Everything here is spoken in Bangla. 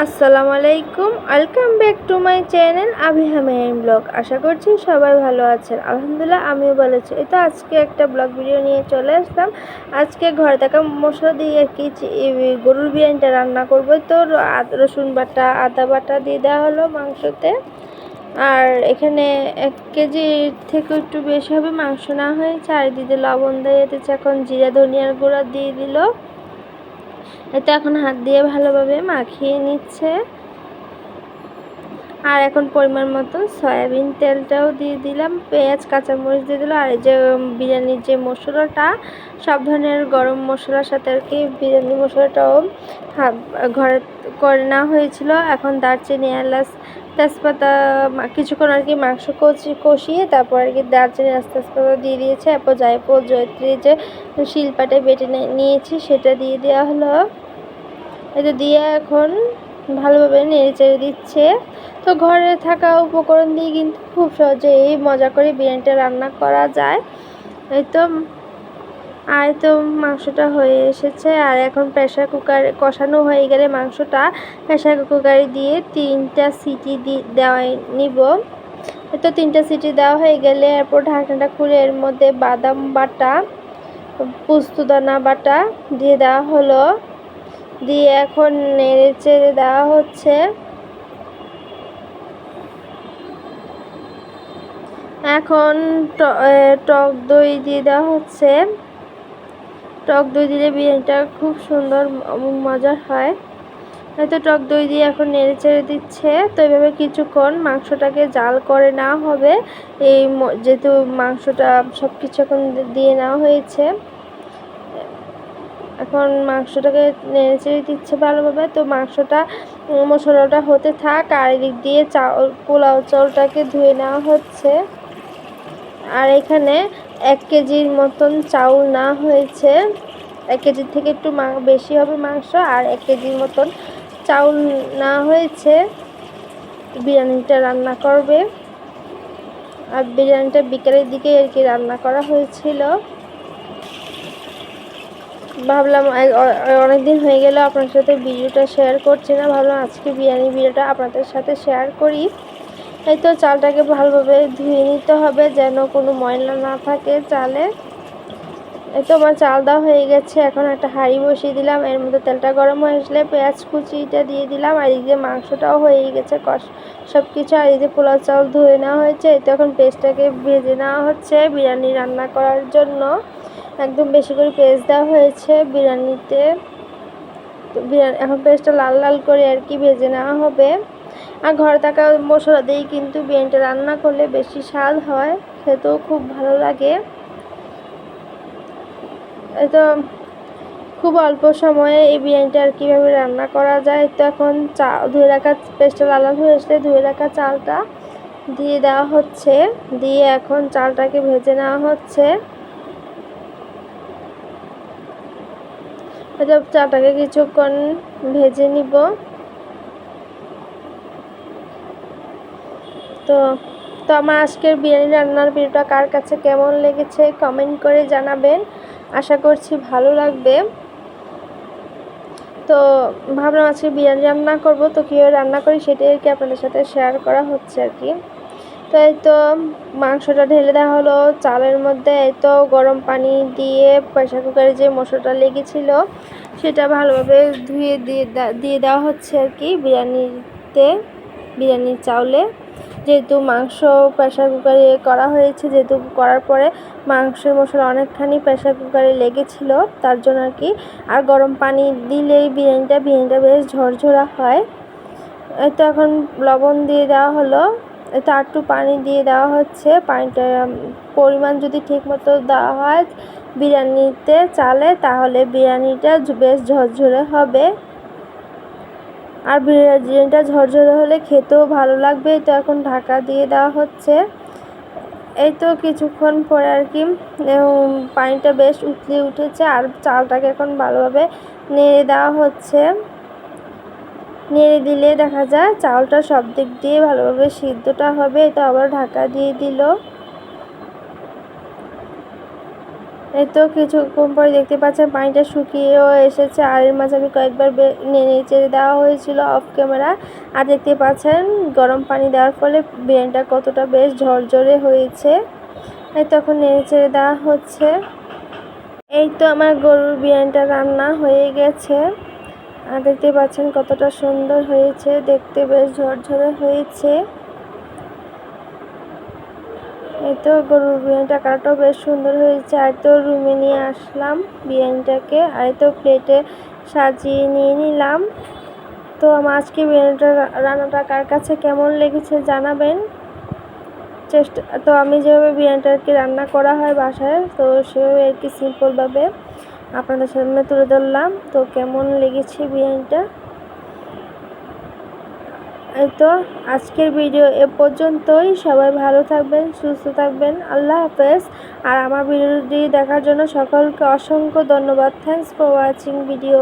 আসসালামু আলাইকুম welcome back to my channel আবি হামেম ব্লগ আশা করছি সবাই ভালো আছেন। আলহামদুলিল্লাহ, আমিও ভালো আছি। এই তো আজকে একটা ব্লগ ভিডিও নিয়ে চলে আসলাম। আজকে ঘরে থাকা মশলা দিয়ে আর কি গরুর বিরিয়ানিটা রান্না করব। তো রসুন বাটা, আদা বাটা দিয়ে দেওয়া হলো মাংসতে। আর এখানে এক কেজি থেকে একটু বেশি হবে। মাংস না হয়েছে আর দিদি লবণ দিয়ে দিচ্ছে এখন জিরা, ধনিয়ার গুঁড়া দিয়ে দিল। এতে এখন হাত দিয়ে ভালোভাবে মাখিয়ে নিচ্ছে। আর এখন পরিমাণ মতো সয়াবিন তেলটাও দিয়ে দিলাম, পেঁয়াজ, কাঁচামরিচ দিয়ে দিলাম, আর এই যে বিরিয়ানির যে মশলাটা, সব ধরনের গরম মশলার সাথে আর কি বিরিয়ানি মশলাটাও ঘরে করে নেওয়া হয়েছিল। এখন দারচিনি, এলাচ, তেজপাতা কিছুক্ষণ আর কি মাংস কচি, কষিয়ে তারপর আর কি দারচিনি তেজপাতা দিয়ে দিয়েছে। এরপর জায়ফল, জয়ত্রী যে শিলপাটে বেটে নিয়েছি, সেটা দিয়ে দেওয়া হলো। এটা দিয়ে এখন ভালোভাবে নেড়ে চেড়ে দিচ্ছে। তো ঘরে থাকা উপকরণ দিয়ে কিন্তু খুব সহজেই মজা করে বিরিয়ানিটা রান্না করা যায়। এই তো, আর তো মাংসটা হয়ে এসেছে। আর এখন প্রেশার কুকার কষানো হয়ে গেলে মাংসটা প্রেশার কুকারে দিয়ে তিনটা সিটি দেওয়াই নিব। তো তিনটা সিটি দেওয়া হয়ে গেলে এরপর ঢাকনাটা খুলে এর মধ্যে বাদাম বাটা, পোস্তদানা বাটা দিয়ে দেওয়া হলো। দিয়ে এখন নেড়ে চেড়ে দেওয়া হচ্ছে। এখন টক দই দিয়ে দেওয়া হচ্ছে। টক দই দিলে বিরিয়ানিটা খুব সুন্দর মজার হয়। হয়তো টক দই দিয়ে এখন নেড়ে চেড়ে দিচ্ছে। তো এইভাবে কিছুক্ষণ মাংসটাকে জাল করে নেওয়া হবে। এই যেহেতু মাংসটা সব কিছু এখন দিয়ে নেওয়া হয়েছে। এখন মাংসটাকে নেড়ে চেড়ে দিচ্ছে ভালোভাবে, তো মাংসটা মশলাটা হতে থাক, আর এদিক দিয়ে চাউল, পোলাও চাউলটাকে ধুয়ে নেওয়া হচ্ছে। আর এখানে এক কেজির মতন চাউল না হয়েছে। এক কেজির থেকে একটু বেশি হবে মাংস, আর এক কেজির মতন চাউল না হয়েছে। বিরিয়ানিটা রান্না করবে। আর বিরিয়ানিটা বিকেলের দিকে আর কি রান্না করা হয়েছিল। ভাবলাম অনেক দিন হয়ে গেল, আপনার সাথে ভিডিওটা শেয়ার করছি না, ভাবলাম আজকে বিরিয়ানি ভিডিওটা আপনাদের সাথে শেয়ার করি। এই তো চালটাকে ভালোভাবে ধুয়ে নিতে হবে যেন কোনো ময়লা না থাকে চালে। এই তো আমার চাল দেওয়া হয়ে গেছে, এখন একটা হাঁড়ি বসিয়ে দিলাম, এর মধ্যে তেলটা গরম হয়ে আসলে পেঁয়াজ কুচিটা দিয়ে দিলাম, আর এই যে মাংসটাও হয়ে গেছে কষ সব কিছু আর এই যে পোলাও চাল ধুয়ে নেওয়া হয়েছে, এই তো এখন পেস্টটাকে ভেজে নেওয়া হচ্ছে বিরিয়ানি রান্না করার জন্য। একদম বেশি করে পেস্ট দেওয়া হয়েছে বিরিয়ানিতে। তো বিরিয়ানি, এখন পেস্টটা লাল লাল করে আর কি ভেজে নেওয়া হবে। আর ঘরে থাকা মশলা দিয়েই কিন্তু বিরিয়ানিটা রান্না করলে বেশি স্বাদ হয়, খেতেও খুব ভালো লাগে। তো খুব অল্প সময়ে এই বিরিয়ানিটা আর কীভাবে রান্না করা যায়, তো এখন চা, ধুয়ে রাখা পেস্টটা লাল লাল হয়ে আসলে ধুয়ে রাখা চালটা দিয়ে দেওয়া হচ্ছে। দিয়ে এখন চালটাকে ভেজে নেওয়া হচ্ছে। এটা চালটাকে কিছুক্ষণ ভেজে নিব। তো তো আমার আজকের বিরিয়ানি রান্নার ভিডিওটা কার কাছে কেমন লেগেছে কমেন্ট করে জানাবেন। আশা করছি ভালো লাগবে। তো, ভাবলাম আজকে বিরিয়ানি রান্না করব, তো কীভাবে রান্না করি সেটাই আর কি আপনাদের সাথে শেয়ার করা হচ্ছে আর কি। তো এই তো মাংসটা ঢেলে দেওয়া হলো। চালের মধ্যে এই তো গরম পানি দিয়ে প্রেশার কুকারে যে মশলাটা লেগেছিল, সেটা ভালোভাবে ধুয়ে দিয়ে দিয়ে দেওয়া হচ্ছে আর কি বিরিয়ানিতে বিরিয়ানির চাউলে। যেহেতু মাংস প্রেশার কুকারে করা হয়েছে, যেহেতু করার পরে মাংসের মশলা অনেকখানি প্রেশার কুকারে লেগেছিল, তার জন্য আর কি। আর গরম পানি দিলেই বিরিয়ানিটা বিরিয়ানিটা বেশ ঝরঝরা হয়। তো এখন লবণ দিয়ে দেওয়া হলো। একটু পানি দিয়ে দেওয়া হচ্ছে। পানিটা পরিমাণ যদি ঠিক মতো দেওয়া হয় বিরিয়ানিতে চালে, তাহলে বিরিয়ানিটা বেশ ঝরঝরে হবে। আর বিরিয়ানিটা ঝরঝরে হলে খেতেও ভালো লাগবে। তো এখন ঢাকা দিয়ে দেওয়া হচ্ছে। এই তো কিছুক্ষণ পরে আর কি পানিটা বেশ উতলে উঠেছে। আর চালটাকে এখন ভালোভাবে নেড়ে দেওয়া হচ্ছে। নেড়ে দিলে দেখা যায় চালটা সব দিক দিয়ে ভালোভাবে সিদ্ধটা হবে তো আবার ঢাকা দিয়ে দিল। এই তো কিছুক্ষণ পরে দেখতে পাচ্ছেন পানিটা শুকিয়েও এসেছে। আর এর মাঝে আমি কয়েকবার নেড়ে দেওয়া হয়েছিল অফ ক্যামেরা আর দেখতে পাচ্ছেন গরম পানি দেওয়ার ফলে বিরিয়ানিটা কতটা বেশ ঝরঝরে হয়েছে। এই তখন নেড়ে চেড়ে দেওয়া হচ্ছে। এই তো আমার গরুর বিরিয়ানিটা রান্না হয়ে গেছে। দেখতে পাচ্ছেন কতটা সুন্দর হয়েছে, দেখতে বেশ ঝরঝরে হয়েছে। এই তো গরুর বিরিয়ানিটা কালারটাও বেশ সুন্দর হয়েছে। আর তো রুমে নিয়ে আসলাম বিরিয়ানিটাকে, আর তো প্লেটে সাজিয়ে নিয়ে নিলাম। তো আমার আজকে বিরিয়ানিটা রান্নাটা কার কাছে কেমন লেগেছে জানাবেন। চেষ্টা, তো আমি যেভাবে বিরিয়ানিটা আর কি রান্না করা হয় বাসায়, তো সেভাবে আর কি সিম্পলভাবে আপনাদের সামনে তুলে ধরলাম। তো কেমন লেগেছে বিরিয়ানিটা? এই তো আজকের ভিডিও এ পর্যন্তই। সবাই ভালো থাকবেন, সুস্থ থাকবেন। আল্লাহ হাফেজ। আর আমার ভিডিওটি দেখার জন্য সকলকে অসংখ্য ধন্যবাদ। Thanks for watching video